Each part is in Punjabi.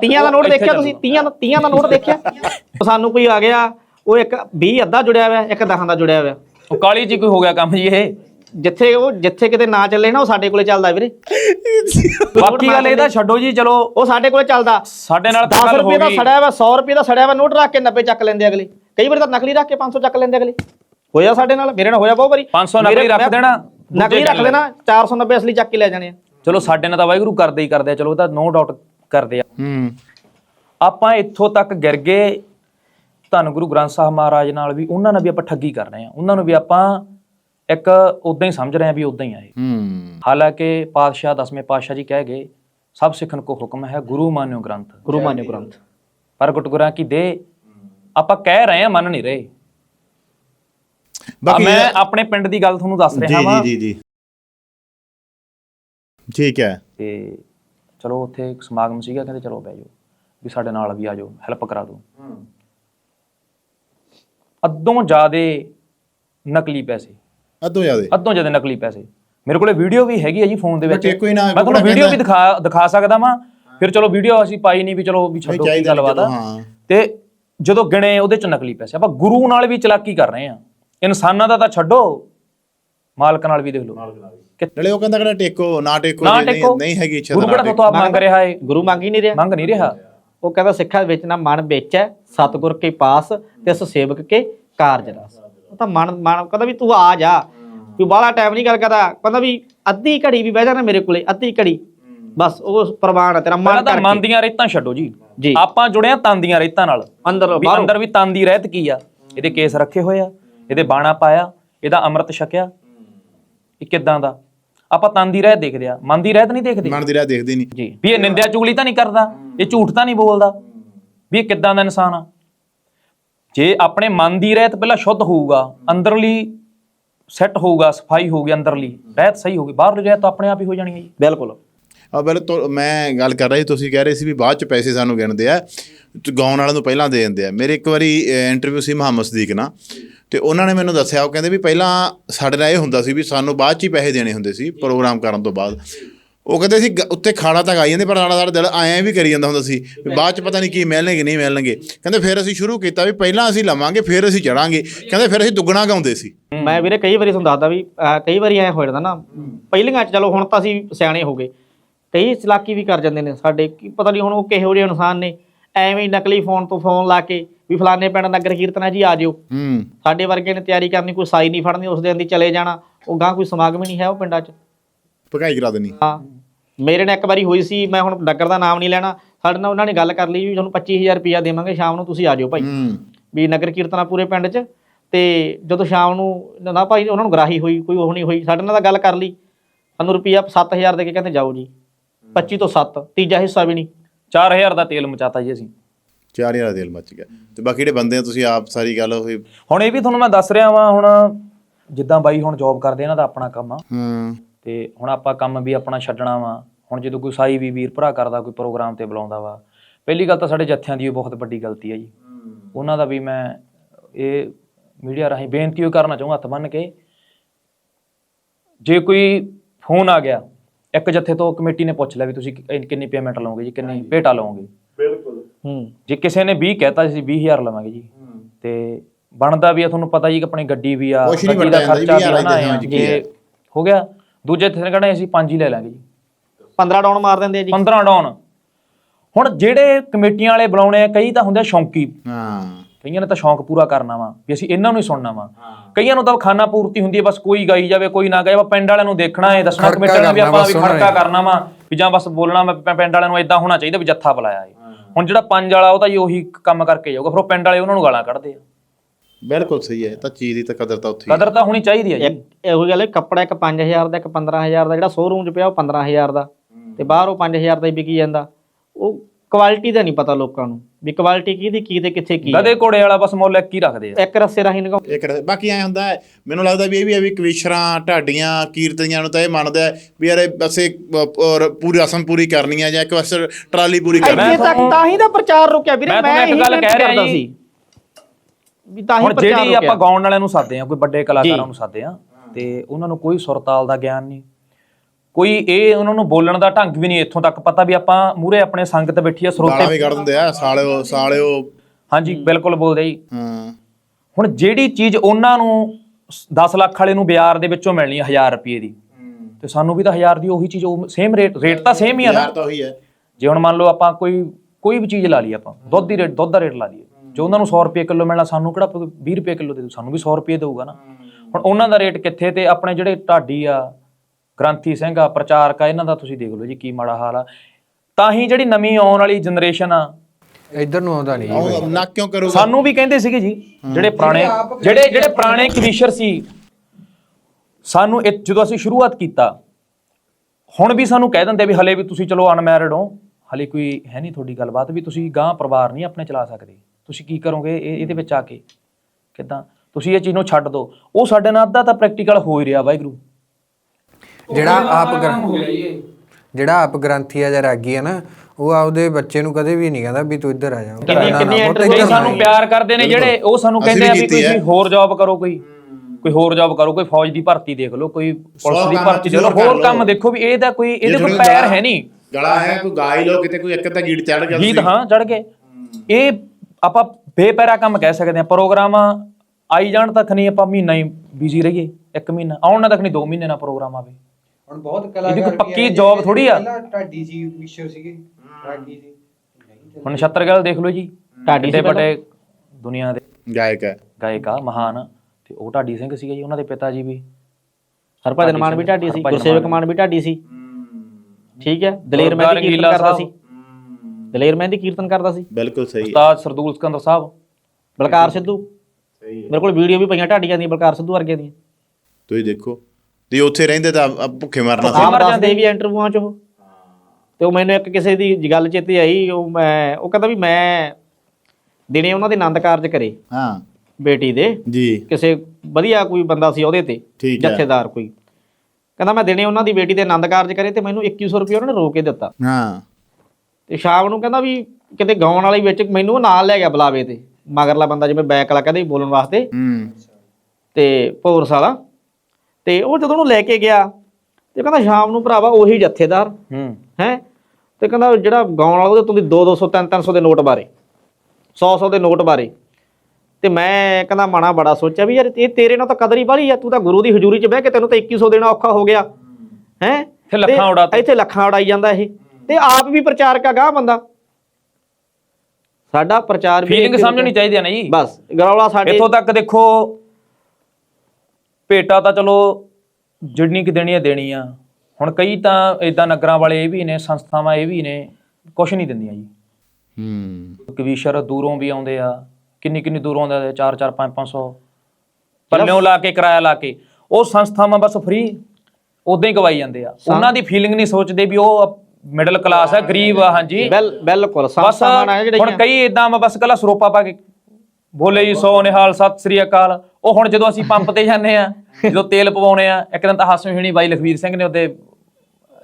ਤੀਆਂ ਦਾ ਨੋਟ ਦੇਖਿਆ ਤੁਸੀਂ? ਤੀਆਂ ਦਾ ਤੀਆਂ ਦਾ ਨੋਟ ਦੇਖਿਆ? ਸਾਨੂੰ ਕੋਈ ਆ ਗਿਆ ਉਹ ਇੱਕ 20 ਅੱਧਾ ਜੁੜਿਆ ਹੋਇਆ ਇੱਕ ਦਹਾਂ ਦਾ ਜੁੜਿਆ ਹੋਇਆ। ਉਹ ਕਾਲੀ ਜੀ ਕੋਈ ਹੋ ਗਿਆ ਕੰਮ ਜੀ ਇਹ? ਜਿੱਥੇ ਉਹ ਜਿੱਥੇ ਕਿਤੇ ਨਾ ਚੱਲੇ ਨਾ ਉਹ ਸਾਡੇ ਕੋਲੇ ਚੱਲਦਾ ਵੀਰੇ। ਬਾਕੀ ਗੱਲ ਇਹਦਾ ਛੱਡੋ ਜੀ ਚਲੋ। ਉਹ ਸਾਡੇ ਕੋਲੇ ਚੱਲਦਾ। ਸਾਡੇ ਨਾਲ ਤਾਂ 10 ਗੱਲ ਹੋ ਰੁਪਏ ਦਾ ਸੜਿਆ ਹੋਇਆ 100 ਰੁਪਏ ਦਾ ਸੜਿਆ ਹੋਇਆ ਨੋਟ ਰੱਖ ਕੇ 90 ਚੱਕ ਲੈਂਦੇ ਅਗਲੇ। ਕਈ ਵਾਰ ਤਾਂ ਨਕਲੀ ਰੱਖ ਕੇ 500 ਚੱਕ ਲੈਂਦੇ ਅਗਲੇ। ਹੋਇਆ ਸਾਡੇ ਨਾਲ ਮੇਰੇ ਨਾਲ ਹੋਇਆ ਬਹੁਤ ਵਾਰੀ। 500 ਨਕਲੀ ਰੱਖ ਦੇਣਾ, ਨਕਲੀ ਰੱਖ ਲੈਣਾ। 490 ਅਸਲੀ ਚੱਕ ਕੇ ਲੈ ਜਾਣੇ ਆ। ਚਲੋ ਸਾਡੇ ਨਾਲ ਤਾਂ ਵਾਹਿਗੁਰੂ ਕਰਦੇ ਹੀ ਕਰਦੇ ਆ ਚਲੋ ਤਾਂ ਨੋ ਡਾਊਟ ਕਰਦੇ ਆ। ਹੂੰ। ਆਪਾਂ ਇੱਥੋਂ ਤੱਕ ਗਿਰ ਗਏ। ਧੰਨ ਗੁਰੂ ਗ੍ਰੰਥ ਸਾਹਿਬ ਮਹਾਰਾਜ ਨਾਲ ਵੀ ਉਹਨਾਂ ਨਾਲ ਵੀ ਆਪਾਂ ਠੱਗੀ ਕਰ ਰਹੇ ਆ ਉਹਨਾਂ ਨੂੰ ਵੀ ਆਪਾਂ ਇੱਕ ਉਦਾਂ ਹੀ ਸਮਝ ਰਹੇ ਆ ਵੀ ਉਦਾਂ ਹੀ ਆ ਇਹ। ਹੂੰ। ਹਾਲਾਂਕਿ ਪਾਤਸ਼ਾਹ ਦਸਵੇਂ ਪਾਤਸ਼ਾਹ ਜੀ ਕਹਿ ਗਏ ਸਭ ਸਿੱਖਣ ਕੋ ਹੁਕਮ ਹੈ ਗੁਰੂ ਮਾਨਿਓ ਗ੍ਰੰਥ। ਗੁਰੂ ਮਾਨਿਓ ਗ੍ਰੰਥ। ਪ੍ਰਗਟ ਗੁਰਾਂ ਕੀ ਦੇ? ਆਪਾਂ ਕਹਿ ਰਹੇ ਆ ਮੰਨ ਨਹੀਂ ਰਹੇ। ਬਾਕੀ ਮੈਂ ਆਪਣੇ ਪਿੰਡ ਦੀ ਗੱਲ ਤੁਹਾਨੂੰ ਦੱਸ ਰਿਹਾ ਵਾਂ। ਜੀ ਜੀ ਜੀ। ਠੀਕ ਹੈ। ਤੇ ਚਲੋ ਉੱਥੇ ਇੱਕ ਸਮਾਗਮ ਸੀਗਾ ਕਹਿੰਦੇ ਚਲੋ ਬਹਿ ਜਾਓ ਵੀ ਸਾਡੇ ਨਾਲ ਵੀ ਆ ਜਾਓ ਹੈਲਪ ਕਰਾ ਦਿਓ। ਅੱਧੋਂ ਜ਼ਿਆਦੇ ਨਕਲੀ ਪੈਸੇ। ਅੱਧੋ ਜਿਆਦੇ? ਅੱਧੋਂ ਜ਼ਿਆਦੇ ਨਕਲੀ ਪੈਸੇ। ਮੇਰੇ ਕੋਲੇ ਵੀਡੀਓ ਵੀ ਹੈਗੀ ਹੈ ਜੀ ਫੋਨ ਦੇ ਵਿੱਚ। ਨਾ- ਮੈਂ ਤੁਹਾਨੂੰ ਵੀਡੀਓ ਵੀ ਦਿਖਾ ਦਿਖਾ ਸਕਦਾ ਵਾਂ। ਫਿਰ ਚਲੋ ਵੀਡੀਓ ਅਸੀਂ ਪਾਈ ਨਹੀਂ ਵੀ ਚਲੋ ਵੀ ਛੱਡੋ ਕੀ ਗੱਲਬਾਤ ਆ। ਤੇ ਜਦੋਂ ਗਿਣੇ ਉਹਦੇ ਚ ਨਕਲੀ ਪੈਸੇ। ਆਪਾਂ ਗੁਰੂ ਨਾਲ ਵੀ ਚਲਾਕੀ ਕਰ ਰਹੇ ਆ। ਇਨਸਾਨਾਂ ਦਾ ਤਾਂ ਛੱਡੋ ਮਾਲਕ ਨਾਲ ਵੀ ਦੇਖ ਲਓ। ਕਿ ਨਾਲੇ ਉਹ ਕਹਿੰਦਾ ਕਿ ਟੇਕੋ ਨਾ ਟੇਕੋ ਨਾ ਜੇ ਨਹੀਂ- ਟੇਕੋ। ਨਹੀਂ ਹੈਗੀ ਇੱਛਾ ਗੁਰੂ ਤਾਂ ਕਿਹੜਾ ਨਾ ਤੋਂ ਆਪ ਮੰਗ ਰਿਹਾ ਏ? ਗੁਰੂ ਮੰਗ ਹੀ ਨਹੀਂ ਰਿਹਾ। ਮੰਗ ਨਹੀਂ ਰਿਹਾ। ਉਹ ਕਹਿੰਦਾ ਸਿੱਖਾਂ ਵਿੱਚ ਨਾ ਮਨ ਵੇਚੈ ਸਤਗੁਰ ਕੇ ਪਾਸ ਤੇ ਇਸ ਸੇਵਕ ਕੇ ਕਾਰਜ ਰਸ ਉਹ ਤਾਂ ਮਨ ਮਨ ਕਹਿੰਦਾ ਵੀ ਤੂੰ ਆ ਜਾ। ਵੀ ਬਾਹਲਾ ਟਾਈਮ ਨਹੀਂ ਗੱਲ ਕਰਦਾ। ਕਹਿੰਦਾ ਵੀ ਅੱਧੀ ਘੜੀ ਵੀ ਬਹਿ ਜਾਣਾ ਮੇਰੇ ਕੋਲੇ ਅੱਧੀ ਘੜੀ। ਬਸ ਉਹ ਪ੍ਰਵਾਨ ਹੈ ਤੇਰਾ ਪਹਿਲਾਂ ਮਨ ਤਾਂ ਮਨ ਕਰਕੇ ਦੀਆਂ ਰੇਤਾਂ ਛੱਡੋ ਜੀ। ਜੀ। ਆਪਾਂ ਜੁੜੇ ਆ ਤਨ ਦੀਆਂ ਰੇਤਾਂ ਨਾਲ। ਅੰਦਰ ਵੀ ਬਾਹਰੋਂ। ਅੰਦਰ ਵੀ ਤਨ ਦੀ ਰਹਿਤ ਕੀ ਆ? ਇਹਦੇ ਕੇਸ ਰੱਖੇ ਹੋਏ ਆ। ਇਹਦੇ ਬਾਣਾ ਪਾਇਆ। ਇਹਦਾ ਅੰਮ੍ਰਿਤ ਛਕਿਆ। ਇਹ ਕਿਦਾਂ ਦਾ? ਆਪਾਂ ਤਨ ਦੀ ਰਹਿਤ ਦੇਖਦੇ ਆ ਮਨ ਦੀ ਰਹਿਤ ਨਹੀਂ ਦੇਖਦੇ। ਮਨ ਦੀ ਰਾਹ ਦੇਖਦੇ ਨਹੀਂ। ਜੀ ਵੀ ਇਹ ਨਿੰਦਿਆ ਚੁਗਲੀ ਤਾਂ ਨਹੀਂ ਕਰਦਾ ਇਹ ਝੂਠ ਤਾਂ ਨਹੀਂ ਬੋਲਦਾ ਵੀ ਇਹ ਕਿੱਦਾਂ ਦਾ ਇਨਸਾਨ ਆ। ਜੇ ਆਪਣੇ ਮਨ ਦੀ ਰਹਿਤ ਪਹਿਲਾਂ ਸ਼ੁੱਧ ਹੋਊਗਾ ਅੰਦਰਲੀ ਸੈੱਟ ਹੋਊਗਾ ਸਫ਼ਾਈ ਹੋਊਗੀ ਅੰਦਰਲੀ ਰਹਿਤ ਸਹੀ ਹੋਊਗੀ ਬਾਹਰਲੀ ਰਹਿਤ ਤਾਂ ਆਪਣੇ ਆਪ ਹੀ ਹੋ ਜਾਣੀ ਹੈ ਜੀ। ਬਿਲਕੁਲ। ਆ ਬਿਲ ਤੋਂ ਮੈਂ ਗੱਲ ਕਰ ਰਹੀ ਤੁਸੀਂ ਕਹਿ ਰਹੇ ਸੀ ਵੀ ਬਾਅਦ ਚ ਪੈਸੇ ਸਾਨੂੰ ਗਿਣਦੇ ਆ ਤੇ ਗਾਉਣ ਵਾਲਿਆਂ ਨੂੰ ਪਹਿਲਾਂ ਦੇ ਦਿੰਦੇ ਆ। ਮੇਰੇ ਇੱਕ ਵਾਰੀ ਇੰਟਰਵਿਊ ਸੀ ਮੁਹੰਮਦ ਸਦੀਕ ਨਾਲ ਤੇ ਉਹਨਾਂ ਨੇ ਮੈਨੂੰ ਦੱਸਿਆ ਉਹ ਕਹਿੰਦੇ ਵੀ ਪਹਿਲਾਂ ਸਾਡੇ ਨਾਲ ਇਹ ਹੁੰਦਾ ਸੀ ਵੀ ਸਾਨੂੰ ਬਾਅਦ ਚ ਹੀ ਪੈਸੇ ਦੇਣੇ ਹੁੰਦੇ ਸੀ ਪ੍ਰੋਗਰਾਮ ਕਰਨ ਤੋਂ ਬਾਅਦ। ਉਹ ਕਹਿੰਦੇ ਸੀ ਉੱਤੇ ਖਾਣਾ ਤੱਕ ਆਈ ਜਾਂਦੇ ਪਰ ਸਾਡਾ ਸਾਡਾ ਦਿਲ ਐਂ ਵੀ ਕਰੀ ਜਾਂਦਾ ਹੁੰਦਾ ਸੀ ਵੀ ਬਾਅਦ ਚ ਪਤਾ ਨਹੀਂ ਕੀ ਮਿਲਣਗੇ ਨਹੀਂ ਮਿਲਣਗੇ। ਕਹਿੰਦੇ ਫਿਰ ਅਸੀਂ ਸ਼ੁਰੂ ਕੀਤਾ ਵੀ ਪਹਿਲਾਂ ਅਸੀਂ ਲਵਾਂਗੇ ਫਿਰ ਅਸੀਂ ਚੜਾਂਗੇ। ਕਹਿੰਦੇ ਫਿਰ ਅਸੀਂ ਦੁੱਗਣਾ ਗਾਉਂਦੇ ਸੀ। ਮੈਂ ਵੀਰੇ ਕਈ ਵਾਰੀ ਤੁਹਾਨੂੰ ਦੱਸਦਾ ਵੀ ਕਈ ਵਾਰੀ ਐ ਹੋ ਜਾਂਦਾ ਨਾ ਪਹਿਲੀਆਂ ਚ ਚਲੋ ਹੁਣ ਤਾਂ ਅਸੀਂ ਸਿਆਣੇ ਹੋ ਗਏ। ਕਈ ਚਲਾਕੀ ਵੀ ਕਰ ਜਾਂਦੇ ਨੇ ਸਾਡੇ ਕੀ ਪਤਾ ਨਹੀਂ ਹੁਣ ਉਹ ਕਿਹੋ ਜਿਹੇ ਇਨਸਾਨ ਨੇ ਐਵੇਂ ਹੀ ਨਕਲੀ ਫੋਨ ਤੋਂ ਫੋਨ ਲਾ ਕੇ ਵੀ ਫਲਾਣੇ ਪਿੰਡ ਨਗਰ ਕੀਰਤਨ ਹੈ ਜੀ ਆ ਜਿਓ। ਹੂੰ। ਸਾਡੇ ਵਰਗੇ ਨੇ ਤਿਆਰੀ ਕਰਨੀ ਕੋਈ ਸਾਈ ਨਹੀਂ ਫੜਨੀ ਉਸ ਦਿਨ ਦੀ ਚਲੇ ਜਾਣਾ ਉਹ ਗਾਂ ਕੋਈ ਸਮਾਗਮ ਹੀ ਨਹੀਂ ਹੈ ਉਹ ਪਿੰਡਾਂ 'ਚ। ਭਗਾਈ ਕਰਾ ਦੇਣੀ। ਹਾਂ। ਮੇਰੇ ਨਾਲ ਇੱਕ ਵਾਰੀ ਹੋਈ ਸੀ ਮੈਂ ਹੁਣ ਨਗਰ ਦਾ ਨਾਮ ਨਹੀਂ ਲੈਣਾ ਸਾਡੇ ਨਾਲ ਉਹਨਾਂ ਨੇ ਗੱਲ ਕਰ ਲਈ ਵੀ ਤੁਹਾਨੂੰ 25000 ਰੁਪਇਆ ਦੇਵਾਂਗੇ ਸ਼ਾਮ ਨੂੰ ਤੁਸੀਂ ਆ ਜਿਓ ਭਾਈ। ਹੂੰ। ਵੀ ਨਗਰ ਕੀਰਤਨ ਆ ਪੂਰੇ ਪਿੰਡ 'ਚ ਤੇ ਜਦੋਂ ਸ਼ਾਮ ਨੂੰ ਨਾ ਭਾਈ ਉਹਨਾਂ ਨੂੰ ਗਰਾਹੀ ਹੋਈ ਕੋਈ ਉਹ ਨਹੀਂ ਹੋਈ ਸਾਡੇ ਨਾਲ ਤਾਂ ਗੱਲ ਕਰ ਲਈ। ਸਾਨੂੰ ਰੁਪਿਆ 7000 ਦੇ ਕੇ ਕਹਿੰਦੇ ਜਾਓ ਜੀ। 25 ਤੋਂ 7 ਤੀਜਾ ਹਿੱਸਾ ਵੀ ਨਹੀਂ। 4000 ਦਾ ਤੇਲ ਮਚਾਤਾ ਜੀ ਅਸੀਂ। ਚਾਰ ਹਜ਼ਾਰ ਦਾ ਤੇਲ ਮੱਚ ਗਿਆ। ਤੇ ਬਾਕੀ ਜਿਹੜੇ ਬੰਦੇ ਆ ਤੁਸੀਂ ਆਪ ਸਾਰੀ ਗੱਲ ਹੋਈ ਹੁਣ ਇਹ ਵੀ ਤੁਹਾਨੂੰ ਮੈਂ ਦੱਸ ਰਿਹਾ ਵਾਂ ਹੁਣ ਜਿੱਦਾਂ ਬਾਈ ਹੁਣ ਜੌਬ ਕਰਦੇ ਇਹਨਾਂ ਦਾ ਆਪਣਾ ਕੰਮ ਆ। ਹੂੰ। ਤੇ ਹੁਣ ਆਪਾਂ ਕੰਮ ਵੀ ਆਪਣਾ ਛੱਡਣਾ ਵਾ। ਹੁਣ ਜਦੋਂ ਕੋਈ ਸਾਈ ਵੀ ਵੀਰ ਭਰਾ ਕਰਦਾ ਕੋਈ ਪ੍ਰੋਗਰਾਮ ਤੇ ਬੁਲਾਉਂਦਾ ਵਾ ਪਹਿਲੀ ਗੱਲ ਤਾਂ ਸਾਡੇ ਜੱਥਿਆਂ ਦੀ ਬਹੁਤ ਵੱਡੀ ਗਲਤੀ ਹੈ ਜੀ। ਉਹਨਾਂ ਦਾ ਵੀ ਮੈਂ ਇਹ ਮੀਡੀਆ ਰਾਹੀਂ ਬੇਨਤੀ ਕਰਨਾ ਚਾਹੂੰਗਾ ਹੱਥ ਬੰਨ ਕੇ। ਜੇ ਕੋਈ ਫੋਨ ਆ ਗਿਆ ਇੱਕ ਜੱਥੇ ਤੋਂ ਕਮੇਟੀ ਨੇ ਪੁੱਛ ਲਿਆ ਵੀ ਤੁਸੀਂ ਕਿ- ਕਿੰਨੀ ਪੇਮੈਂਟ ਲਓਗੇ ਜੀ ਕਿੰਨੀ ਭੇਟਾ ਲਓਗੇ? ਹੂੰ। ਜੇ ਕਿਸੇ ਨੇ 20 ਕਹਿਤਾ ਸੀ 20000 ਲਵਾਂਗੇ ਜੀ। ਤੇ ਬਣਦਾ ਵੀ ਆ ਤੁਹਾਨੂੰ ਪਤਾ ਜੀ ਕਿ ਆਪਣੀ ਗੱਡੀ ਵੀ ਆ ਕੁਛ ਨੀ ਗੱਡੀ ਦਾ ਜੀ, ਖਰਚਾ ਵੀ 20,000 ਆਉਣਾ ਦੇ ਹੈ ਕੀ ਜੇ ਹੈ? ਗਿਆ। ਦੂਜੇ ਥਿਰ ਕਹਿੰਦੇ ਅਸੀਂ ਪੰਜ ਹੀ ਲੈ ਲਾਂਗੇ ਜੀ। 15 ਡਾਊਨ ਮਾਰ ਦਿੰਦੇ ਆ ਜੀ। 15 ਡਾਊਨ ਹੁਣ ਜਿਹੜੇ ਕਮੇਟੀਆਂ ਵਾਲੇ ਬੁਲਾਉਣੇ ਆ ਕਈ ਤਾਂ ਹੁੰਦੇ ਆ ਸ਼ੌਂਕੀ। ਹਾਂ। ਕਈਆਂ ਨੇ ਤਾਂ ਸ਼ੌਂਕ ਪੂਰਾ ਕਰਨਾ ਵਾ ਵੀ ਅਸੀਂ ਇਹਨਾਂ ਨੂੰ ਹੀ ਸੁਣਨਾ ਵਾ। ਕਈਆਂ ਨੂੰ ਤਾਂ ਖਾਨਾ ਪੂਰਤੀ ਹੁੰਦੀ ਹੈ ਬਸ ਕੋਈ ਗਾਈ ਜਾਵੇ ਕੋਈ ਨਾ ਗਾਏ ਆਪਾਂ ਪਿੰਡ ਵਾਲਿਆਂ ਨੂੰ ਦੇਖਣਾ ਹੈ ਦੱਸਣਾ ਕਮੇਟੀ ਨੂੰ ਵੀ ਆਪਾਂ ਵੀ ਖੜਕਾ। ਕਰਨਾ ਵਾ ਵੀ ਜਾਂ ਬਸ ਬੋਲਣਾ ਮੈਂ ਪਿੰਡ ਵਾਲਿਆਂ ਨੂੰ ਇਦਾਂ ਹੋਣਾ ਚਾਹੀਦਾ ਵੀ ਜੱਥਾ ਬੁਲਾਇਆ ਹੈ। ਹੁਣ ਜਿਹੜਾ ਪੰਜ ਵਾਲਾ ਉਹ ਤਾਂ ਜੀ ਉਹੀ ਕੰਮ ਕਰਕੇ ਜਾਊਗਾ ਫਿਰ ਉਹ ਪਿੰਡ ਵਾਲੇ ਉਹਨਾਂ ਨੂੰ ਗਾਲਾਂ ਕੱਢਦੇ ਆ। ਬਿਲਕੁਲ ਸਹੀ ਹੈ ਤਾਂ ਚੀਜ਼ ਦੀ ਤਾਂ ਕਦਰ ਤਾਂ ਉੱਥੇ। ਕਦਰ ਤਾਂ ਹੋਣੀ ਚਾਹੀਦੀ ਹੈ ਜੀ। ਇਹੋ ਗੱਲ ਹੈ ਕੱਪੜਾ ਇੱਕ 5000 ਦਾ ਇੱਕ 15000 ਦਾ ਜਿਹੜਾ ਸ਼ੋਰੂਮ 'ਚ ਪਿਆ ਉਹ 15000 ਦਾ। ਤੇ ਬਾਹਰ ਉਹ 5000 ਦਾ ਹੀ ਵਿਕੀ ਜਾਂਦਾ। ਉਹ ਕੁਆਲਿਟੀ ਦਾ ਨਹੀਂ ਪਤਾ ਲੋਕਾਂ ਨੂੰ ਵੀ ਕੁਆਲਿਟੀ ਕਿਹਦੀ ਕੀ ਤੇ ਕਿੱਥੇ ਕੀ। ਗਧੇ ਘੋੜੇ ਵਾਲਾ ਬਸ ਮੁੱਲ ਇੱਕ ਹੀ ਰੱਖਦੇ ਆ ਇੱਕ ਰਸੇ ਰਾਹੀਂ ਨਿਕਲ ਇਹ ਕਰ ਬਾਕੀ ਐ ਹੁੰਦਾ ਹੈ ਮੈਨੂੰ ਲੱਗਦਾ ਵੀ ਇਹ ਵੀ ਹੈ ਵੀ ਕਵੀਸ਼ਰਾਂ ਢਾਡੀਆਂ ਕੀਰਤਨੀਆਂ ਨੂੰ ਤਾਂ ਇਹ ਮੰਨਦਾ ਹੈ ਵੀ ਯਾਰ ਇਹ ਬਸ ਅ, ਔਰ ਪੂਰੀ ਰਸਮ ਪੂਰੀ ਕਰਨੀ ਹੈ ਜਾਂ ਇੱਕ ਬਸ ਟਰਾਲੀ ਪੂਰੀ ਕਰਨੀ ਹੈ ਇੱਥੇ ਤੱਕ ਤਾਂ ਹੀ ਤਾਂ ਪ੍ਰਚਾਰ ਰੁਕਿਆ ਵੀਰੇ ਮੈਂ ਮੈਂ ਤੁਹਾਨੂੰ ਇੱਕ ਇਹੀ ਗੱਲ ਕਹਿ ਰਿਹਾ ਕਰਦਾ ਜੀ। ਸੀ। ਵੀ ਤਾਂ ਹੀ ਹੁਣ ਪ੍ਰਚਾਰ ਜਿਹੜੀ ਰੁਕਿਆ ਆਪਾਂ ਗਾਉਣ ਵਾਲਿਆਂ ਨੂੰ ਸਾਦੇ ਆ ਕੋਈ ਵੱਡੇ ਕਲਾਕਾਰਾਂ। ਨੂੰ ਸਾਦੇ ਆ ਤੇ ਉਹਨਾਂ ਨੂੰ ਕੋਈ ਸੁਰਤਾਲ ਦਾ ਗਿਆਨ ਨਹੀਂ ਕੋਈ ਇਹ ਉਹਨਾਂ ਨੂੰ ਬੋਲਣ ਦਾ ਢੰਗ ਵੀ ਨਹੀਂ ਇੱਥੋਂ ਤੱਕ ਪਤਾ ਵੀ ਆਪਾਂ ਮੂਰੇ ਆਪਣੇ ਸੰਗਤ ਬੈਠੀ ਆ ਗਾਲਾਂ ਸਰੋਤੇ ਵੀ ਕੱਢ ਦਿੰਦੇ ਆ ਸਾਲਿਓ ਸਾਲਿਓ। ਹਾਂਜੀ ਬਿਲਕੁਲ ਬੋਲਦੇ ਜੀ। ਹਾਂ। ਹੁਣ ਜਿਹੜੀ ਚੀਜ਼ ਉਹਨਾਂ ਨੂੰ 10 ਲੱਖ ਵਾਲੇ ਨੂੰ ਬਿਆਰ ਦੇ ਵਿੱਚੋਂ ਮਿਲਣੀ ਹੈ 1000 ਰੁਪਏ ਦੀ। ਤੇ ਸਾਨੂੰ ਵੀ ਤਾਂ 1000 ਦੀ ਉਹੀ ਚੀਜ਼ ਉਹ ਸੇਮ ਰੇਟ ਰੇਟ ਤਾਂ ਸੇਮ ਹੀ ਆ ਨਾ। ਯਾਰ ਤਾਂ ਉਹੀ ਹੈ ਜੇ ਹੁਣ ਮੰਨ ਲਓ ਆਪਾਂ ਕੋਈ ਕੋਈ ਵੀ ਚੀਜ਼ ਲਾ ਲਈ ਆਪਾਂ ਦੁੱਧ ਦੀ ਰੇਟ ਦੁੱਧ ਦਾ ਰੇਟ ਲਾ ਲਈਏ। ਜੋ ਉਹਨਾਂ ਨੂੰ 100 ਰੁਪਏ ਕਿਲੋ ਮਿਲਣਾ ਸਾਨੂੰ ਕਿਹੜਾ 20 ਰੁਪਏ ਕਿਲੋ ਦੇ ਦੂ ਸਾਨੂੰ ਵੀ 100 ਰੁਪਏ ਦੇਊਗਾ ਨਾ। ਹੁਣ ਉਹਨਾਂ ਦਾ ਰੇਟ ਕਿੱਥੇ ਤੇ ਆਪਣੇ ਜਿਹੜੇ ਢਾਡੀ ਆ ਗ੍ਰੰਥੀ ਸਿੰਘ ਆ ਪ੍ਰਚਾਰਕ ਆ ਇਹਨਾਂ ਦਾ ਤੁਸੀਂ ਦੇਖ ਲਓ ਜੀ ਕੀ ਮਾੜਾ ਹਾਲ ਆ। ਤਾਂ ਹੀ ਜਿਹੜੀ ਨਵੀਂ ਆਉਣ ਵਾਲੀ ਜਨਰੇਸ਼ਨ ਆ ਇੱਧਰ ਨੂੰ ਆਉਂਦਾ ਨਹੀਂ ਉਹ ਨਾ ਕਿਉਂ ਕਰੂਗਾ? ਸਾਨੂੰ ਵੀ ਕਹਿੰਦੇ ਸੀਗੇ ਜੀ ਜਿਹੜੇ ਪੁਰਾਣੇ ਜਿਹੜੇ ਜਿਹੜੇ ਪੁਰਾਣੇ ਕਮਿਸ਼ਨਰ ਸੀ ਸਾਨੂੰ ਇਹ- ਜਦੋਂ ਅਸੀਂ ਸ਼ੁਰੂਆਤ ਕੀਤਾ ਹੁਣ ਵੀ ਸਾਨੂੰ ਕਹਿ ਦਿੰਦੇ ਵੀ ਹਲੇ ਵੀ ਤੁਸੀਂ ਚਲੋ ਅਨਮੈਰਿਡ ਹੋ ਹਲੇ ਕੋਈ ਹੈ ਨਹੀਂ ਤੁਹਾਡੀ ਗੱਲਬਾਤ ਵੀ ਤੁਸੀਂ ਗਾਂ ਪਰਿਵਾਰ ਨਹੀਂ ਆਪਣੇ ਚਲਾ ਸਕਦੇ। ਤੁਸੀਂ ਕੀ ਕਰੋਗੇ ਇਹ ਇਹਦੇ ਵਿੱਚ ਆ ਕੇ? ਕਿਦਾਂ? ਤੁਸੀਂ ਇਹ ਚੀਜ਼ ਨੂੰ ਛੱਡ ਦਿਓ ਉਹ ਸਾਡੇ ਨਾਲ ਅੱਧਾ ਤਾਂ ਪ੍ਰੈਕਟੀਕਲ ਹੋ ਹੀ ਰਿਹਾ ਵਾਹਿਗੁਰੂ। ਜਿਹੜਾ ਆਪ ਗ੍ਰੰ- ਜਿਹੜਾ ਆਪ ਗ੍ਰੰਥੀ ਆ ਜਾਂ ਰਾਗੀ ਆ ਨਾ ਉਹ ਆਪਦੇ ਬੱਚੇ ਨੂੰ ਕਦੇ ਵੀ ਨਹੀਂ ਕਹਿੰਦਾ ਵੀ ਤੂੰ ਇੱਧਰ ਆ ਜਾ ਕਿੰਨੀ- ਨਾ, ਨਾ, ਨਾ। ਸਾਨੂੰ। ਪਿਆਰ ਕਰਦੇ ਨੇ ਜਿਹੜੇ ਉਹ ਸਾਨੂੰ ਕਹਿੰਦੇ ਆ ਵੀ। ਕੋਈ ਹੋਰ ਜੌਬ ਕਰੋ ਕੋਈ। ਕੋਈ ਹੋਰ ਜੌਬ ਕਰੋ ਕੋਈ ਫੌਜ ਦੀ ਭਰਤੀ ਦੇਖ ਲਓ ਕੋਈ ਪੁਲਿਸ ਦੀ ਭਰਤੀ ਦੇਖ ਲਓ ਹੋਰ ਕੰਮ। ਦੇਖੋ ਵੀ ਇਹਦਾ ਕੋਈ ਇਹਦੇ ਕੋਈ ਪੈਰ ਹੈ ਨਹੀਂ। ਗਲਾ ਹੈ ਕੋਈ ਗਾ ਹੀ ਲੋ ਕਿਤੇ ਕੋਈ ਇੱਕ ਤਾਂ ਗੀਤ ਚੜ ਗਿਆ ਗੀਤ। ਹਾਂ ਚੜ ਗਏ। ਇਹ ਆਪਾਂ ਬੇਪੈਰਾ ਕੰਮ ਕਹਿ ਸਕਦੇ ਹਾਂ। ਪ੍ਰੋਗਰਾਮ ਆਈ ਜਾਣ ਤੱਕ ਨਹੀਂ ਆਪਾਂ ਮਹੀਨਾ ਹੀ ਬਿਜ਼ੀ ਰਹੀਏ ਇੱਕ ਮਹੀਨਾ। ਆਉਣ ਨਾ ਤੱਕ ਨਹੀਂ 2 ਮਹੀਨੇ ਨਾਲ ਪ੍ਰੋਗਰਾਮ ਆਵੇ। ਹੁਣ ਬਹੁਤ ਇਹਦੀ ਕਲਾਕਾਰ ਕੋਈ ਵੀ ਪੱਕੀ job ਥੋੜ੍ਹੀ ਆ। ਪਹਿਲਾਂ ਢਾਡੀ ਸੀ ਵਿਸ਼ਵ ਸੀਗੇ ਰਾਗੀ ਸੀ ਹੁਣ ਛੱਤਰਗੜ ਦੇਖ ਲਓ ਜੀ ਢਾਡੀ ਸੀ ਵੱਡੇ ਦੁਨੀਆ ਦੇ ਗਾਇਕ ਹੈ। ਗਾਇਕ ਆ ਮਹਾਨ ਤੇ ਉਹ ਢਾਡੀ ਸਿੰਘ ਸੀਗੇ ਜੀ ਉਹਨਾਂ ਦੇ ਪਿਤਾ ਜੀ ਵੀ। ਹਰਭਜਨ ਮਾਨ ਵੀ ਢਾਡੀ ਸੀ ਹਰਭਜਨ ਗੁਰਸੇਵਕ ਮਾਨ। ਵੀ ਢਾਡੀ ਸੀ। ਠੀਕ ਹੈ? ਦਲੇਰ ਮਹਿੰਦੀ ਕੀਰਤਨ ਰੰਗੀਲਾ ਕਰਦਾ ਸੀ। ਦਲੇਰ ਮਹਿੰਦੀ ਕੀਰਤਨ ਕਰਦਾ ਸੀ। ਬਿਲਕੁਲ ਸਹੀ ਹੈ। ਉਸਤਾਦ ਸਰਦੂਲ ਸਿਕੰਦਰ ਸਾਹਿਬ ਬਲਕਾਰ ਸਿੱਧੂ। ਸਹੀ ਹੈ। ਮੇਰੇ ਕੋਲ ਵੀਡੀਓ ਵੀ ਪਈਆਂ ਢਾਡੀਆਂ ਦੀਆਂ ਬਲਕਾਰ ਸਿੱਧੂ ਵਰਗੇ ਦੀਆਂ। ਤੁਸੀਂ ਦੇਖੋ। ਤੇ ਉੱਥੇ ਰਹਿੰਦੇ ਤਾਂ ਆ ਭੁੱਖੇ ਮਰਨਾ ਸੀ। ਮਰ ਦੱਸਦੇ ਵੀ ਇੰਟਰਵਿਊਆਂ 'ਚ ਉਹ। ਤੇ ਉਹ ਮੈਨੂੰ ਇੱਕ ਕਿਸੇ ਦੀ ਗੱਲ ਚੇਤੇ ਆਈ ਉਹ ਮੈਂ ਉਹ ਕਹਿੰਦਾ ਵੀ ਮੈਂ ਦਿਨੇ ਉਹਨਾਂ ਦੇ ਆਨੰਦ ਕਾਰਜ ਕਰੇ। ਹਾਂ। ਬੇਟੀ ਦੇ। ਜੀ। ਕਿਸੇ ਵਧੀਆ ਕੋਈ ਬੰਦਾ ਸੀ ਉਹਦੇ ਤੇ ਠੀਕ ਹੈ। ਜਥੇਦਾਰ ਕੋਈ। ਕਹਿੰਦਾ ਮੈਂ ਦਿਨੇ ਉਹਨਾਂ ਦੀ ਬੇਟੀ ਦੇ ਆਨੰਦ ਕਾਰਜ ਕਰੇ ਤੇ ਮੈਨੂੰ 2100 ਰੁਪਏ ਉਹਨਾਂ ਨੇ ਰੋਕ ਕੇ ਦਿੱਤਾ। ਹਾਂ। ਤੇ ਸ਼ਾਮ ਨੂੰ ਕਹਿੰਦਾ ਵੀ ਕਿਤੇ ਗਾਉਣ ਵਾਲੀ ਵਿੱਚ ਮੈਨੂੰ ਉਹ ਨਾਲ ਲੈ ਗਿਆ ਬੁਲਾਵੇ ਤੇ। ਮਗਰਲਾ ਬੰਦਾ ਜਿਵੇਂ ਬੈਕ ਵਾਲਾ ਕਹਿੰਦੇ ਬੋਲਣ ਵਾਸਤੇ। ਹੂੰ। ਤੇ ਪੌਰਸ ਵਾਲਾ। ਤੇ ਉਹ ਜਦੋਂ ਉਹਨੂੰ ਲੈ ਕੇ ਗਿਆ ਤੇ ਕਹਿੰਦਾ ਸ਼ਾਮ ਨੂੰ ਭਰਾਵਾ ਉਹੀ ਜਥੇਦਾਰ। ਹੂੰ। ਹੈ? ਤੇ ਕਹਿੰਦਾ ਜਿਹੜਾ ਗਾਉਣ ਵਾਲਾ ਉਹਦੇ ਤੋਂ ਦੀ 2 200 3 300 ਦੇ ਨੋਟ ਬਾਰੇ। 100 100 ਦੇ ਨੋਟ ਬਾਰੇ। ਤੇ ਮੈਂ ਕਹਿੰਦਾ ਮਾਣਾ ਬੜਾ ਸੋਚਿਆ ਵੀ ਯਾਰ ਇਹ ਤੇਰੇ ਨਾਲ ਤਾਂ ਕਦਰ ਹੀ ਬਾਹਲੀ ਆ ਤੂੰ ਤਾਂ ਗੁਰੂ ਦੀ ਹਜ਼ੂਰੀ 'ਚ ਬਹਿ ਕੇ ਤੈਨੂੰ ਤਾਂ 2100 ਦੇਣਾ ਔਖਾ ਹੋ ਗਿਆ। ਹੈ? ਇੱਥੇ ਲੱਖਾਂ ਉਡਾਤੇ। ਇੱਥੇ ਲੱਖਾਂ ਉਡਾਈ ਜਾਂਦਾ ਇਹ। ਤੇ ਆਪ ਵੀ ਪ੍ਰਚਾਰਕ ਆ ਗਾਹ ਬੰਦਾ। ਸਾਡਾ ਪ੍ਰਚਾਰ ਵੀ ਫੀਲਿੰਗ ਸਮਝਣੀ ਚਾਹੀਦੀ ਹੈ ਨਾ ਜੀ। ਬਸ ਗਰੌਲਾ ਸਾਡੇ ਇੱਥੋਂ ਤੱਕ ਦੇਖੋ ਭੇਟਾ ਤਾਂ ਚਲੋ ਜਿੰਨੀ ਕਿ ਦੇਣੀ ਹੈ ਦੇਣੀ ਆ। ਹੁਣ ਕਈ ਤਾਂ ਇਦਾਂ ਨਗਰਾਂ ਵਾਲੇ ਇਹ ਵੀ ਨੇ ਸੰਸਥਾਵਾਂ ਇਹ ਵੀ ਨੇ ਕੁਝ ਨਹੀਂ ਦਿੰਦੀਆਂ ਜੀ। ਹੂੰ। ਕਵੀਸ਼ਰ ਦੂਰੋਂ ਵੀ ਆਉਂਦੇ ਆ ਕਿੰਨੀ ਕਿੰਨੀ ਦੂਰੋਂ ਆਉਂਦੇ ਆ 4 4 5 500 ਪੱਲਿਓਂ ਲਾ ਕੇ ਕਿਰਾਇਆ ਲਾ ਕੇ। ਉਹ ਸੰਸਥਾਵਾਂ ਬਸ ਫ੍ਰੀ ਉਦਾਂ ਹੀ ਗਵਾਈ ਜਾਂਦੇ ਆ। ਉਹਨਾਂ ਦੀ ਫੀਲਿੰਗ ਨਹੀਂ ਸੋਚਦੇ ਵੀ ਉਹ ਮਿਡਲ ਕਲਾਸ ਆ ਗਰੀਬ ਆ ਹਾਂਜੀ। ਬਿਲ ਬਿਲਕੁਲ ਬਸ ਸੰਸਥਾਵਾਂ ਹੁਣ ਜਿਹੜੀਆਂ ਕਈ ਇਦਾਂ ਬਸ ਕੱਲਾ ਸਰੋਪਾ ਪਾ ਕੇ ਬੋਲੇ ਜੀ ਸੋ ਨਿਹਾਲ ਸਤਿ ਸ੍ਰੀ ਅਕਾਲ। ਉਹ ਹੁਣ ਜਦੋਂ ਅਸੀਂ ਪੰਪ ਤੇ ਜਾਂਦੇ ਆ ਜਦੋਂ ਤੇਲ ਪਵਾਉਣੇ ਆ ਇੱਕ ਦਿਨ ਤਾਂ ਹਾਸੋਂ ਹੀਣੀ ਬਾਈ ਲਖਵੀਰ ਸਿੰਘ ਨੇ ਉਹਦੇ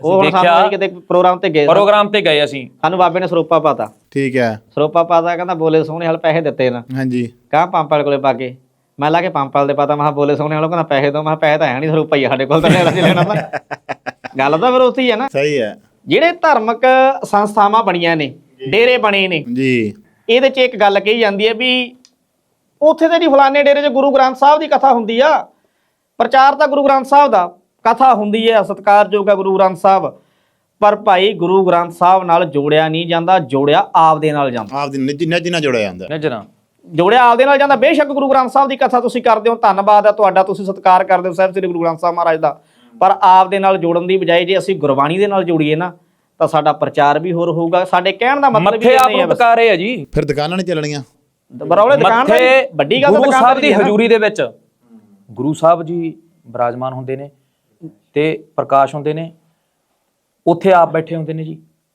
ਉਹ ਹੁਣ ਸਾਨੂੰ ਕਿਤੇ ਪ੍ਰੋਗਰਾਮ ਤੇ ਗਏ। ਪ੍ਰੋਗਰਾਮ ਤੇ ਗਏ ਅਸੀਂ। ਸਾਨੂੰ ਬਾਬੇ ਨੇ ਸਰੋਪਾ ਪਾਤਾ। ਠੀਕ ਹੈ। ਸਰੋਪਾ ਪਾਤਾ ਕਹਿੰਦਾ ਬੋਲੇ ਸੋਹਣੇ ਹਾਲ ਪੈਸੇ ਦਿੱਤੇ ਨਾ। ਹਾਂਜੀ। ਕਹਾਂ ਪੰਪ ਵਾਲੇ ਕੋਲੇ ਪਾ ਕੇ? ਮੈਂ ਲਾ ਕੇ ਪੰਪ ਵਾਲੇ ਦੇ ਪਤਾ ਮੈਂ ਕਿਹਾ ਬੋਲੇ ਸੋਹਣੇ ਹਾਲ ਕਹਿੰਦਾ ਪੈਸੇ ਦੋ ਮੈਂ ਪੈਸੇ ਤਾਂ ਹੈ ਨਹੀਂ ਸਰੋਪਾ ਹੀ ਸਾਡੇ ਕੋਲ ਤਾਂ ਲੈਣਾ ਤਾਂ। ਗੱਲ ਤਾਂ ਫਿਰ ਉੱਥੇ ਹੀ ਹੈ ਨਾ। ਸਹੀ ਹੈ। ਜਿਹੜੇ ਧਾਰਮਿਕ ਸੰਸਥਾਵਾਂ ਬਣੀਆਂ ਨੇ ਡੇਰੇ ਬਣੇ ਨੇ ਜੀ। ਇਹਦੇ 'ਚ ਇੱਕ ਗੱਲ ਕਹੀ ਜਾਂਦੀ ਹੈ ਵੀ ਉੱਥੇ ਤੇ ਜੀ ਫਲਾਣੇ ਡੇਰੇ 'ਚ ਗੁਰੂ ਗ੍ਰੰਥ ਸਾਹਿਬ ਦੀ ਕਥਾ ਹੁੰਦੀ ਆ। ਪ੍ਰਚਾਰ ਤਾਂ ਗੁਰੂ ਗ੍ਰੰਥ ਸਾਹਿਬ ਦਾ ਕਥਾ ਹੁੰਦੀ ਹੈ ਸਤਿਕਾਰਯੋਗ ਹੈ ਗੁਰੂ ਗ੍ਰੰਥ ਸਾਹਿਬ। ਪਰ ਭਾਈ ਗੁਰੂ ਗ੍ਰੰਥ ਸਾਹਿਬ ਨਾਲ ਜੋੜਿਆ ਨਹੀਂ ਜਾਂਦਾ ਜੋੜਿਆ ਆਪਦੇ ਨਾਲ ਜਾਂਦਾ। ਆਪ ਦੀ ਨਿੱਜੀ ਨਿੱਜੀ ਨਾਲ ਜੁੜਿਆ ਜਾਂਦਾ। ਨਜਰਾਂ ਜੋੜਿਆ ਆਪਦੇ ਨਾਲ ਜਾਂਦਾ। ਬੇਸ਼ੱਕ ਗੁਰੂ ਗ੍ਰੰਥ ਸਾਹਿਬ ਦੀ ਕਥਾ ਤੁਸੀਂ ਕਰਦੇ ਹੋ ਧੰਨਵਾਦ ਹੈ ਤੁਹਾਡਾ ਤੁਸੀਂ ਸਤਿਕਾਰ ਕਰਦੇ ਹੋ ਸਾਹਿਬ ਸ੍ਰੀ ਗੁਰੂ ਗ੍ਰੰਥ ਸਾਹਿਬ ਮਹਾਰਾਜ ਦਾ। ਪਰ ਆਪਦੇ ਨਾਲ ਜੋੜਨ ਦੀ ਬਜਾਏ ਜੇ ਅਸੀਂ ਗੁਰਬਾਣੀ ਦੇ ਨਾਲ ਜੋੜੀਏ ਨਾ ਤਾਂ ਸਾਡਾ ਪ੍ਰਚਾਰ ਵੀ ਹੋਰ ਹੋਊਗਾ। ਸਾਡੇ ਕਹਿਣ ਦਾ ਮਤਲਬ ਮੱਥੇ ਇਹ ਆਪ ਨਹੀਂ ਹੈ ਨੂੰ ਟਕਾਰੇ ਆ ਜੀ। ਫਿਰ ਦੁਕਾਨਾਂ ਨਹੀਂ ਚੱਲਣੀਆਂ? ਬਰੌਲੇ ਦੁਕਾਨ ਦਾ ਮੱਥੇ ਵੱਡੀ ਗੱਲ ਤਾਂ ਗੁਰੂ ਦੁਕਾਨ ਸਾਹਿਬ ਦੀ। ਹਜ਼ੂਰੀ ਦੇ ਵਿੱਚ ਗੁਰੂ ਸਾਹਿਬ ਜੀ ਬਿਰਾਜਮਾਨ ਹੁੰਦੇ ਨੇ ਤੇ ਪ੍ਰਕਾਸ਼ ਹੁੰਦੇ ਨੇ ਉੱਥੇ ਆਪ ਬੈਠੇ ਹੁੰਦੇ ਨੇ ਜੀ